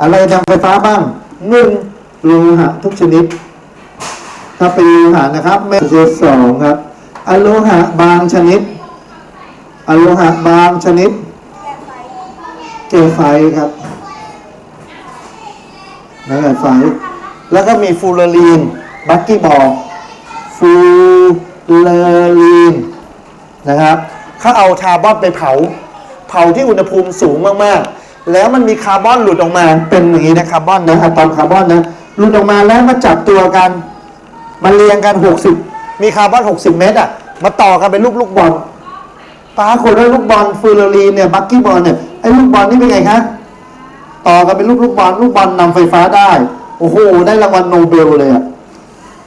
อะไรนำไฟฟ้าบ้างหนึ่งโลหะทุกชนิด ถ้าเป็นโลหะนะครับไม่ใช่สองครับอะโลหะบางชนิดอะโลหะบางชนิดเกลไฟครับนั่นแหละไฟแล้วก็มีฟูเรลีน บักกี้บอลฟูเรลีนนะครับ เขาเอาคาร์บอนไปเผา เผาที่อุณหภูมิสูงมากๆ แล้วมันมีคาร์บอนหลุดออกมา เป็นอย่างนี้นะคาร์บอนนะอะตอมคาร์บอนนะหลุดออกมาแล้วมาจับตัวกันมันเรียงกัน 60 มีคาร์บอน 60 เมตรอะมาต่อกันเป็นลูกลูกบอลปรากฏว่าลูกบอลฟูเรลีนเนี่ยบักกี้บอลเนี่ยไอ้ลูกบอลนี่เป็นไงคะต่อกันเป็นลูกลูกบอลลูกบอลนำไฟฟ้าได้โอ้โหได้รางวัลโนเบลเลยอะ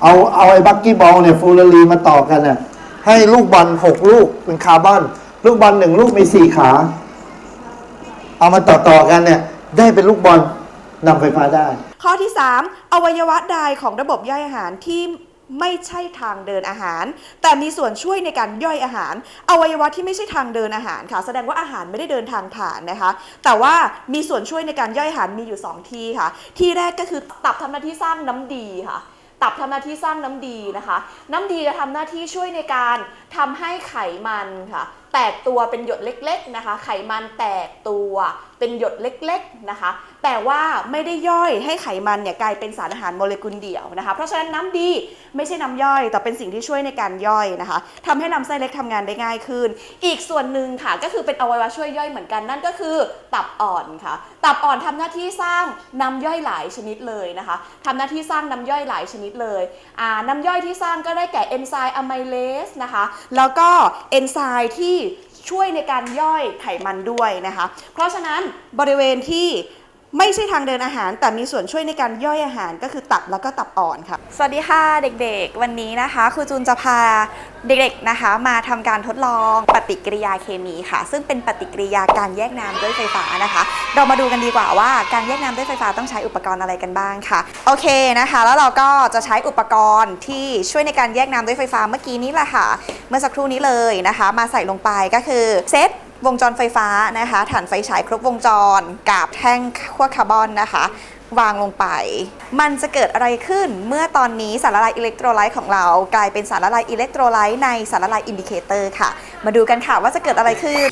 เอาเอาไอ้บักกี้บอลเนี่ยฟูลลีมาต่อกันน่ะ ให้ลูกบอลหกลูกเป็นคาร์บอนลูกบอลหนึ่งลูกมีสี่ขา เอามาต่อต่อๆกันเนี่ยได้เป็นลูกบอลนำไฟฟ้าได้ ข้อที่ 3 อวัยวะใดของระบบย่อยอาหารที่ไม่ใช่ทางเดินอาหาร แต่มีส่วนช่วยในการย่อยอาหาร อวัยวะที่ไม่ใช่ทางเดินอาหารค่ะ แสดงว่าอาหารไม่ได้เดินทางผ่านนะคะ แต่ว่ามีส่วนช่วยในการย่อยอาหารมีอยู่ 2 ที่ค่ะ ที่แรกก็คือตับทำหน้าที่สร้างน้ำดีค่ะ ตับทำหน้าที่สร้างน้ำดีนะคะ น้ำดีจะทำหน้าที่ช่วยในการทำให้ไขมันค่ะ แตกตัวเป็นหยดเล็กๆนะคะ ไขมันแตกตัวเป็นหยดเล็กๆนะคะ แต่ว่าไม่ได้ย่อยให้ไขมันเนี่ยกลายเป็นสารอาหารโมเลกุลเดี่ยวนะคะ เพราะฉะนั้นน้ำดีไม่ใช่น้ำย่อย แต่เป็นสิ่งที่ช่วยในการย่อยนะคะทำให้ลำไส้เล็กทำงานได้ง่ายขึ้น อีกส่วนหนึ่งค่ะก็คือเป็นอวัยวะช่วยย่อยเหมือนกันนั่นก็คือตับอ่อนค่ะ ตับอ่อนทำหน้าที่สร้างน้ำย่อยหลายชนิดเลยนะคะทำหน้าที่สร้างน้ำย่อยหลายชนิดเลยอ่าน้ำย่อยที่สร้างก็ได้แก่เอนไซม์อะไมเลสนะคะ แล้วก็เอนไซม์ที่ช่วยในการย่อยไขมันด้วยนะคะ เพราะฉะนั้นบริเวณที่ ไม่ใช่ทางเดินอาหาร แต่มีส่วนช่วยในการย่อยอาหารก็คือตับแล้วก็ตับอ่อนค่ะ สวัสดีค่ะเด็กๆ วันนี้นะคะครูจูนจะพาเด็กๆนะคะ มาทำการทดลองปฏิกิริยาเคมีค่ะ ซึ่งเป็นปฏิกิริยาการแยกน้ำด้วยไฟฟ้านะคะ เรามาดูกันดีกว่าว่าการแยกน้ำด้วยไฟฟ้าต้องใช้อุปกรณ์อะไรกันบ้างค่ะ โอเคนะคะ แล้วเราก็จะใช้อุปกรณ์ที่ช่วยในการแยกน้ำด้วยไฟฟ้าเมื่อกี้นี้แหละค่ะ เมื่อสักครู่นี้เลยนะคะ มาใส่ลงไปก็คือเซต วงจรไฟฟ้านะคะฐานไฟฉายครบวงจรกับแท่งขั้วคาร์บอนนะคะ วางลงไป มันจะเกิดอะไรขึ้นเมื่อตอนนี้สารละลายอิเล็กโทรไลต์ของเรา กลายเป็นสารละลายอิเล็กโทรไลต์ในสารละลายอินดิเคเตอร์ค่ะ มาดูกันค่ะว่าจะเกิดอะไรขึ้น